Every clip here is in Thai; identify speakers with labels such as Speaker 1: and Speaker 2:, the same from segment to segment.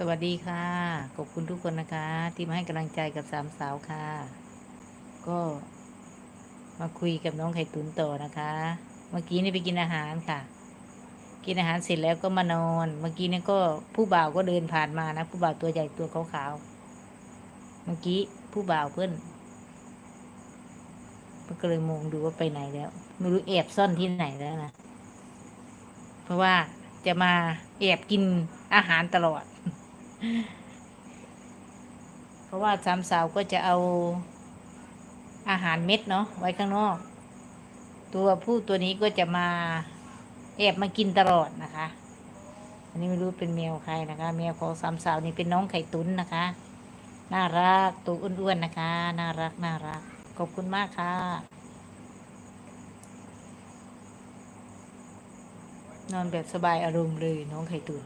Speaker 1: สวัสดีค่ะ ขอบคุณทุกคนนะคะ ที่มาให้กำลังใจกับสามสาวค่ะ ก็มาคุยกับน้องไข่ตุ๋นต่อนะคะ เมื่อกี้นี่ไปกินอาหารค่ะ กินอาหารเสร็จแล้วก็มานอน เมื่อกี้นี่ก็ผู้บ่าวก็เดินผ่านมานะ ผู้บ่าวตัวใหญ่ตัวขาวๆ เมื่อกี้ผู้บ่าวเพื่อนมันก็เลยมองดูว่าไปไหนแล้ว ไม่รู้แอบซ่อนที่ไหนแล้วนะ เพราะว่าจะมาแอบกินอาหารตลอด เพราะว่าสามสาวก็จะเอาอาหารเม็ดเนาะไว้ข้างนอก ตัวผู้ตัวนี้ก็จะมาแอบมากินตลอดนะคะ อันนี้ไม่รู้เป็นแมวใครนะคะแมวของสามสาวนี่เป็นน้องไข่ตุ้นนะคะ น่ารักตัวอ้วนๆนะคะ น่ารักน่ารักขอบคุณมากค่ะ นอนแบบสบายอารมณ์เลยน้องไข่ตุน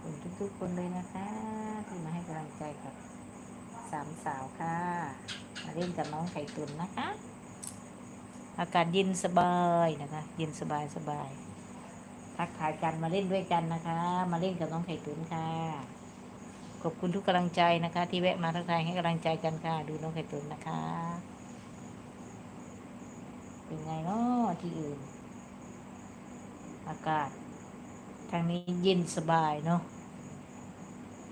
Speaker 1: ขอบคุณ ทุกคนเลยนะคะ ที่มาให้กำลังใจกับสามสาวค่ะ มาเล่นกับน้องไข่ตุนนะคะ อากาศเย็นสบายนะคะเย็นสบายสบายทักทายกันมาเล่นด้วยกันนะคะ มาเล่นกับน้องไข่ตุนค่ะ ขอบคุณทุกกำลังใจนะคะ ที่แวะมาทักทายให้กำลังใจกันค่ะ ดูน้องไข่ตุนนะคะ เป็นไงเนาะที่อื่น อากาศทางนี้เย็นสบายเนาะ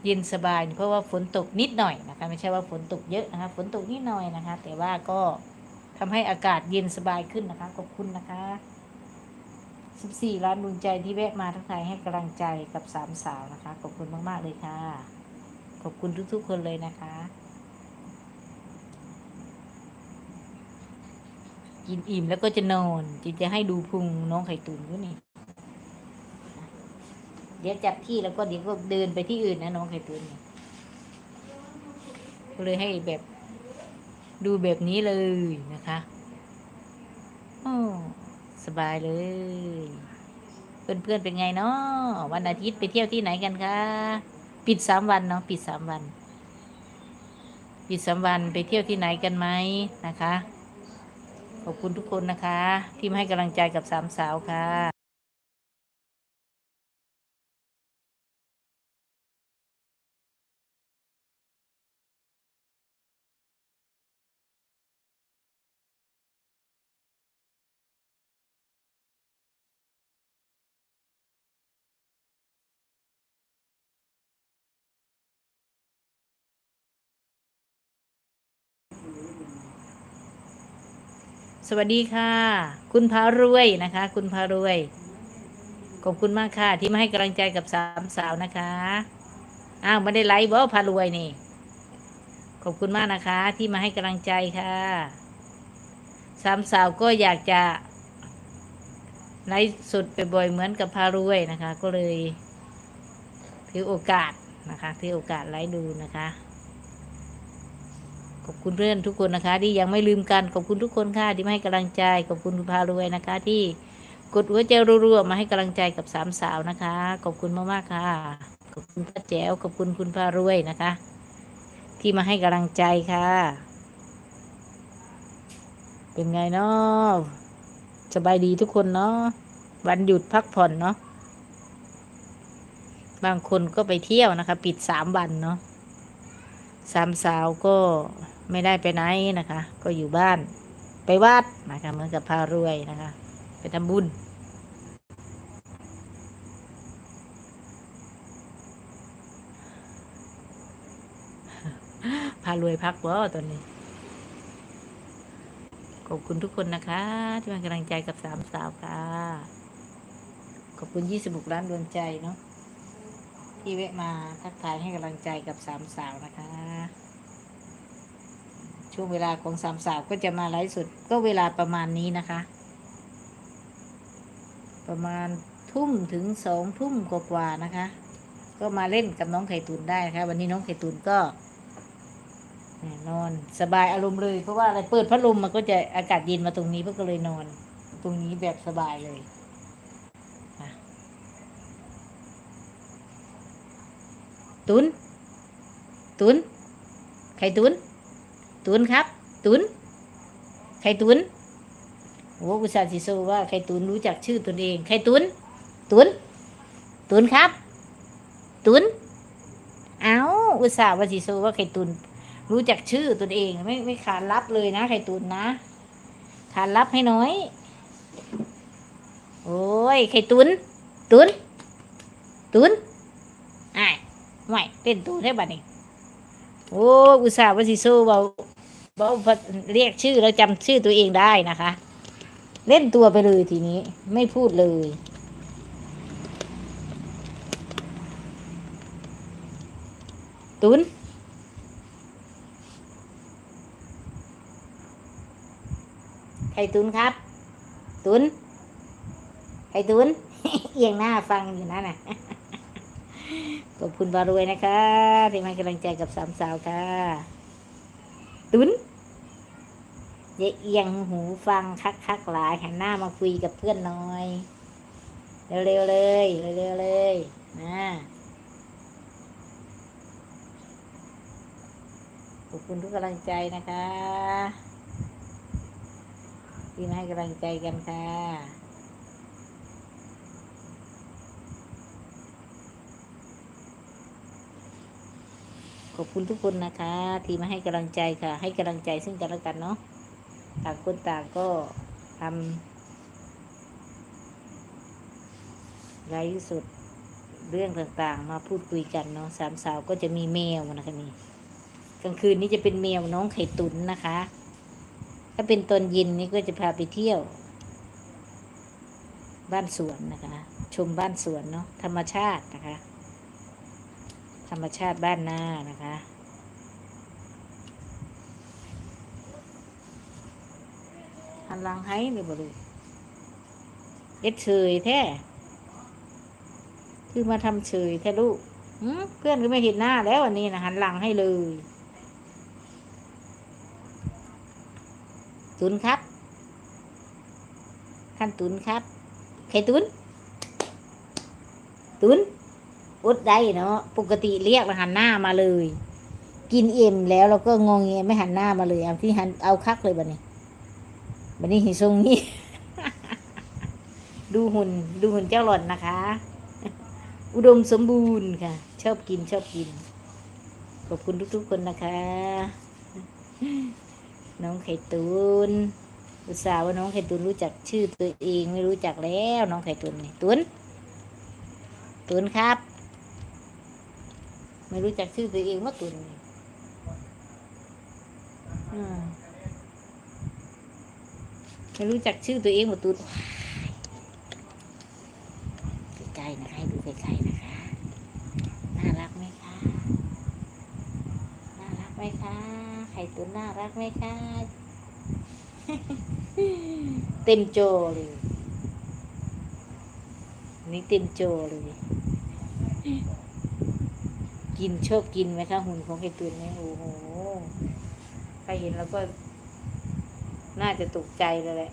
Speaker 1: เย็นสบาย เพราะว่าฝนตกนิดหน่อยนะคะไม่ใช่ว่าฝนตกเยอะนะคะฝนตกนิดหน่อยนะคะ แต่ว่าก็ทำให้อากาศเย็นสบายขึ้นนะคะขอบคุณนะคะ14ล้านดวงใจที่แวะมาทักทายให้กำลังใจกับสามสาวนะคะขอบคุณมาก ๆ เลยค่ะ ขอบคุณทุก ๆ คนเลยนะคะ กินอิ่มแล้วก็จะนอนจิจะให้ดูพุงน้องไข่ตุ๋นด้วยนี่ ดี๋ยวจับที่แล้วก็เดี๋ยวก็เดินไปที่อื่นนะน้องไข่ตุ๋นเนี่ยก็เลยให้แบบดูแบบนี้เลยนะคะโอ้สบายเลย เพื่อนๆเป็นไงเนาะวันอาทิตย์ไปเที่ยวที่ไหนกันคะปิดสามวันเนาะปิดสามวัน ปิดสามวันไปเที่ยวที่ไหนกันไหมนะคะ ขอบคุณทุกคนนะคะ ที่มาให้กำลังใจกับสามสาวค่ะ สวัสดีค่ะ คุณพารวยนะคะ คุณพารวย ขอบคุณมากค่ะ ที่มาให้กำลังใจกับสามสาวนะคะอ้าวไม่ได้ไลฟ์บอพารวยนี่ ขอบคุณมากนะคะ ที่มาให้กำลังใจค่ะสามสาวก็อยากจะไลฟ์สดไปบ่อยเหมือนกับพารวยนะคะ ก็เลยถือโอกาสนะคะถือโอกาสไลฟ์ดูนะคะ ขอบคุณเพื่อนทุกคนนะคะ ที่ยังไม่ลืมกันขอบคุณทุกคนค่ะที่มาให้กำลังใจขอบคุณคุณพารวยนะคะ ที่กดหัวใจรัวๆมาให้กำลังใจกับสามสาวนะคะ ขอบคุณมากๆค่ะ ขอบคุณป้าแจ๋วขอบคุณคุณพารวยนะคะ ที่มาให้กำลังใจค่ะ เป็นไงเนาะสบายดีทุกคนเนาะวันหยุดพักผ่อนเนาะบางคนก็ไปเที่ยวนะคะ ปิดสามวันเนาะสามสาวก็ ไม่ได้ไปไหนนะคะ ก็อยู่บ้านไปวัดนะคะเหมือนกับพารวยนะคะ ไปทำบุญพารวยพักวะตอนนี้ ขอบคุณทุกคนนะคะ ที่มากำลังใจกับสามสาวค่ะ ขอบคุณยี่สิบกล้านดวงใจเนาะที่แวะมาทักทายให้กำลังใจกับสามสาวนะคะ ช่วงเวลาของสามสาวก็จะมาไลฟ์สดก็เวลาประมาณนี้นะคะ ประมาณทุ่มถึงสองทุ่มกว่าๆนะคะ ก็มาเล่นกับน้องไข่ตุนได้นะคะวันนี้น้องไข่ตุนก็นอนสบายอารมณ์เลย เพราะว่าอะไรเปิดพัดลมมันก็จะอากาศเย็นมาตรงนี้เพื่อก็เลยนอน ตรงนี้แบบสบายเลยตุน ตุน ไข่ตุน ตุนครับ ตุนไข่ตุนโอ้กุศลสิโซว่าไข่ตุนรู้จักชื่อตนเองไข่ตุนตุนตุนครับ ตุนเอาอุตส่าห์ว่าสิโซว่าไข่ตุนรู้จักชื่อตนเองไม่ไม่ขานรับเลยนะ ไข่ตุนนะ ขานรับให้น้อย โอ้ยไข่ตุนตุนตุนไอ้ายไม่เต้นตูนให้บัดนี้โอ้อุตส่าห์ว่าสิโซเบา บาเรียกชื่อแล้วจำชื่อตัวเองได้นะคะ เล่นตัวไปเลยทีนี้ไม่พูดเลย ตุนไข่ตุนครับ ตุนไข่ตุนเอียงหน้าฟังอยู่นั่นน่ะขอบคุณบารวยนะคะที่มากำลังใจกับสามสาวค่ะ ตุ้น อย่าเอียงหูฟังคักคักหลายหันหน้ามาคุยกับเพื่อนหน่อย เร็วๆเลยเร็วๆเลยนะขอบคุณทุกกำลังใจนะคะที่มาให้กำลังใจกันค่ะขอบคุณทุกคนนะคะ ที่มาให้กำลังใจค่ะ ให้กำลังใจซึ่งกันและกันเนาะ ต่างคนต่างก็ทำไลฟ์สดเรื่องต่างๆ มาพูดคุยกันเนาะสามสาวก็จะมีแมวนะคะนี่กลางคืนนี้จะเป็นแมวน้องไข่ตุ๋นนะคะ ถ้าเป็นตอนเย็นนี้ก็จะพาไปเที่ยว บ้านสวนนะคะ ชมบ้านสวนเนาะธรรมชาตินะคะ ธรรมชาติบ้านหน้านะคะ นลังให้เลยบ่ลูกเอ็ดเฉยแท้ คือมาทำเฉยแท้ลูกเพื่อนก็ไม่เห็นหน้าแล้ววันนี้นะหันหลังให้เลยตุนครับท่านตุนครับใครตุน ตุนอดได้เนาะปกติเรียกแล้วหันหน้ามาเลย กินเอ็มแล้วเราก็งงเงี้ยไม่หันหน้ามาเลยเอาที่หันเอาคักเลยบัดนี้ บัดนี้ห็นทรงนี้ดูหุ่นดูหุ่นเจ้าหล่อนนะคะ อุดมสมบูรณ์ค่ะ ชอบกินชอบกิน ขอบคุณทุกๆคนนะคะ น้องไข่ตุนอุตส่าห์ว่าน้องไข่ตุนรู้จักชื่อตัวเองไม่รู้จักแล้วน้องไข่ตุนนี่ตุนตุนครับ ไม่รู้จักชื่อตัวเองว่าตุนนี่อืม ไม่รู้จักชื่อตัวเองว่าตุนใกล้ๆนะคะดูใกล้ๆนะคะ น่ารักไหมคะ น่ารักไหมคะไข่ตุนน่ารักไหมคะ เต็มโจเลยนี่เต็มโจเลย กินชอบกินไหมคะหุ่นของไข่ตุนเนี่ยโอ้โหใครเห็นแล้วก็ น่าจะตกใจเลยแหละ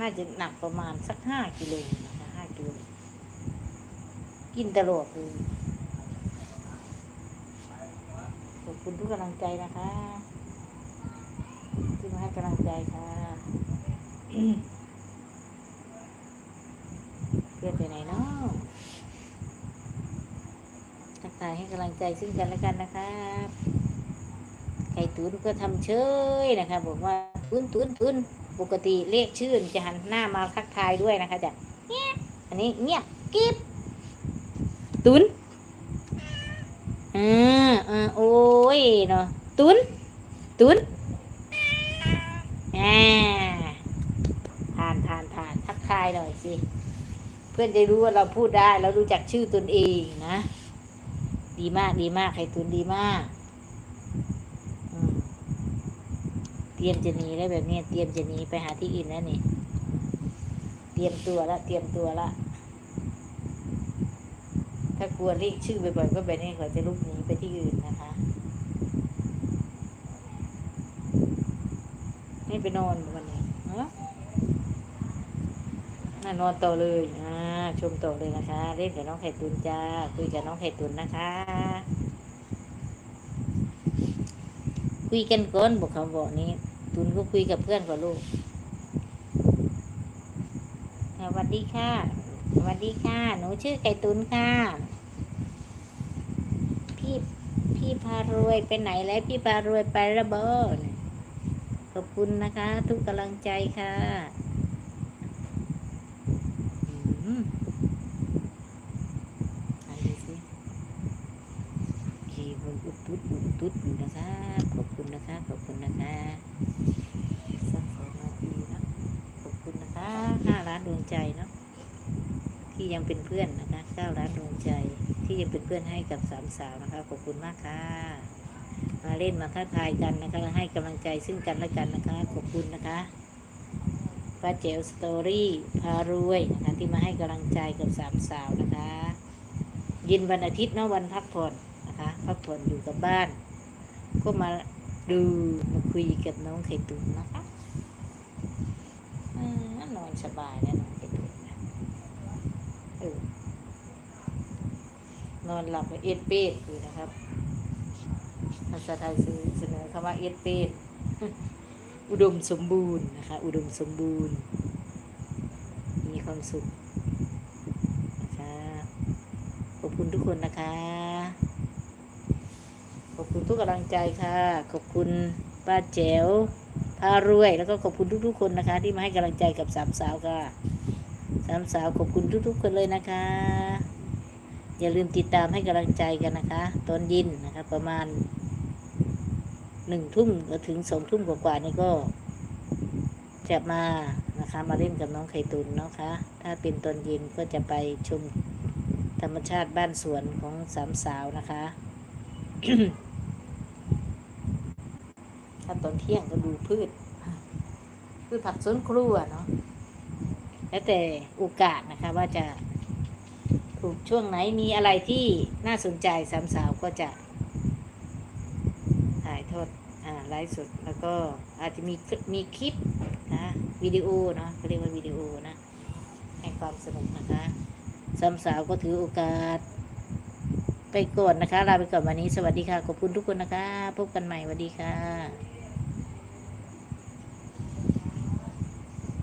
Speaker 1: น่าจะหนักประมาณสักห้ากิโลนะคะห้ากิโล กินตลอดเลยขอบคุณทุกกำลังใจนะคะที่มาให้กำลังใจค่ะเพื่อนไปไหนเนาะทักทายให้กำลังใจซึ่งกันและกันนะครับไข่ตุนก็ทำเชยนะคะ บอกว่า ตุนตุนตุนปกติเรียกชื่อจะหันหน้ามาทักทายด้วยนะคะจ้ะเงียอันนี้เงียบกิ๊บตุนอ่าอ่าโอ้ยเนาะตุนตุนอ่าผ่านผ่านผ่านทักทายหน่อยสิ เพื่อนจะรู้ว่าเราพูดได้ แล้วรู้จักชื่อตนเองนะ ดีมากดีมากไข่ตุนดีมากอืมเต รียมจะหนีแล้วแบบนี้เตรียมจะหนีไปหาที่อื่นแล้วนี่ เตรียมตัวละ เตรียมตัวละ ถ้ากลัวเรียกชื่อบ่อยๆก็แบบนี้เขาจะลุกหนีไปที่อื่นนะคะไม่ไปนอนวันนี้นะน่านอนต่อเลยอ่าชมต่อเลยนะคะ เล่นกับน้องไข่ตุนจ้า คุยกับน้องไข่ตุนนะคะ คุยกันก่อนบอกคำบอกนี้ ตุนก็คุยกับเพื่อนก่อนลูกสวัสดีค่ะ สวัสดีค่ะ หนูชื่อไก่ตุนค่ะ พี่พี่พารวยไปไหนแล้วพี่พารวยไประเบิดขอบคุณนะคะ ทุกกำลังใจค่ะอืมอันนี้สิโอเคมันอุดตุดอุดตุดอยู่นะคะ ขอบคุณนะคะ ขอบคุณนะคะสักสองนาทีเนอะขอบคุณนะคะห้าล้านดวงใจเนาะที่ยัง เป็นเพื่อนนะคะก้าล้านดวงใจที่ยังเป็นเพื่อนให้กับสามสาวนะคะขอบคุณมากค่ะ มาเล่นมาท้าทายกันนะคะให้กำลังใจซึ่งกันและกันนะคะขอบคุณนะคะป้าเจลสตอรี่พารวยนะคะที่มาให้กำลังใจกับสามสาวนะคะยินวันอาทิตย์เนาะวันพักผ่อนนะคะพักผ่อนอยู่กับบ้าน ก็มาดูมาคุยกับน้องไข่ตุ๋นนะคะอ่านอนสบายนะน้องไข่ตุ๋นนะเออ นอนหลับเอ็ดเป็ดอยู่นะครับภาษาไทยเสนอคำว่าเอสเปดอุดมสมบูรณ์นะคะ อุดมสมบูรณ์ มีความสุขนะคะขอบคุณทุกคนนะคะ ขอบคุณทุกกำลังใจค่ะ ขอบคุณป้าแจ๋วพารวย แล้วก็ขอบคุณทุก ๆ คนนะคะ ที่มาให้กำลังใจกับสามสาวค่ะสามสาวขอบคุณทุก ๆ คนเลยนะคะ อย่าลืมติดตามให้กำลังใจกันนะคะ ตอนยินนะคะประมาณหนึ่งทุ่มถึงสองทุ่มกว่าๆนี่ก็ จะมานะคะมาเล่นกับน้องไข่ตุนเนาะคะ ถ้าเป็นตอนเย็นก็จะไปชมธรรมชาติบ้านสวนของสามสาวนะคะถ้าตอนเที่ยงก็ดูพืชพืชผักสวนครัวเนาะแล้วแต่โอกาสนะคะว่าจะ ถูกช่วงไหนมีอะไรที่น่าสนใจสามสาวก็จะถ่ายทอดอ่าไลฟ์สดแล้วก็อาจจะมีมีคลิปนะวิดีโอเนาะเขาเรียกว่าวิดีโอนะให้ความสนุกนะคะสามสาวก็ถือโอกาส ไปก่อนนะคะลาไปก่อนวันนี้สวัสดีค่ะขอบคุณทุกคนนะคะ พบกันใหม่สวัสดีค่ะ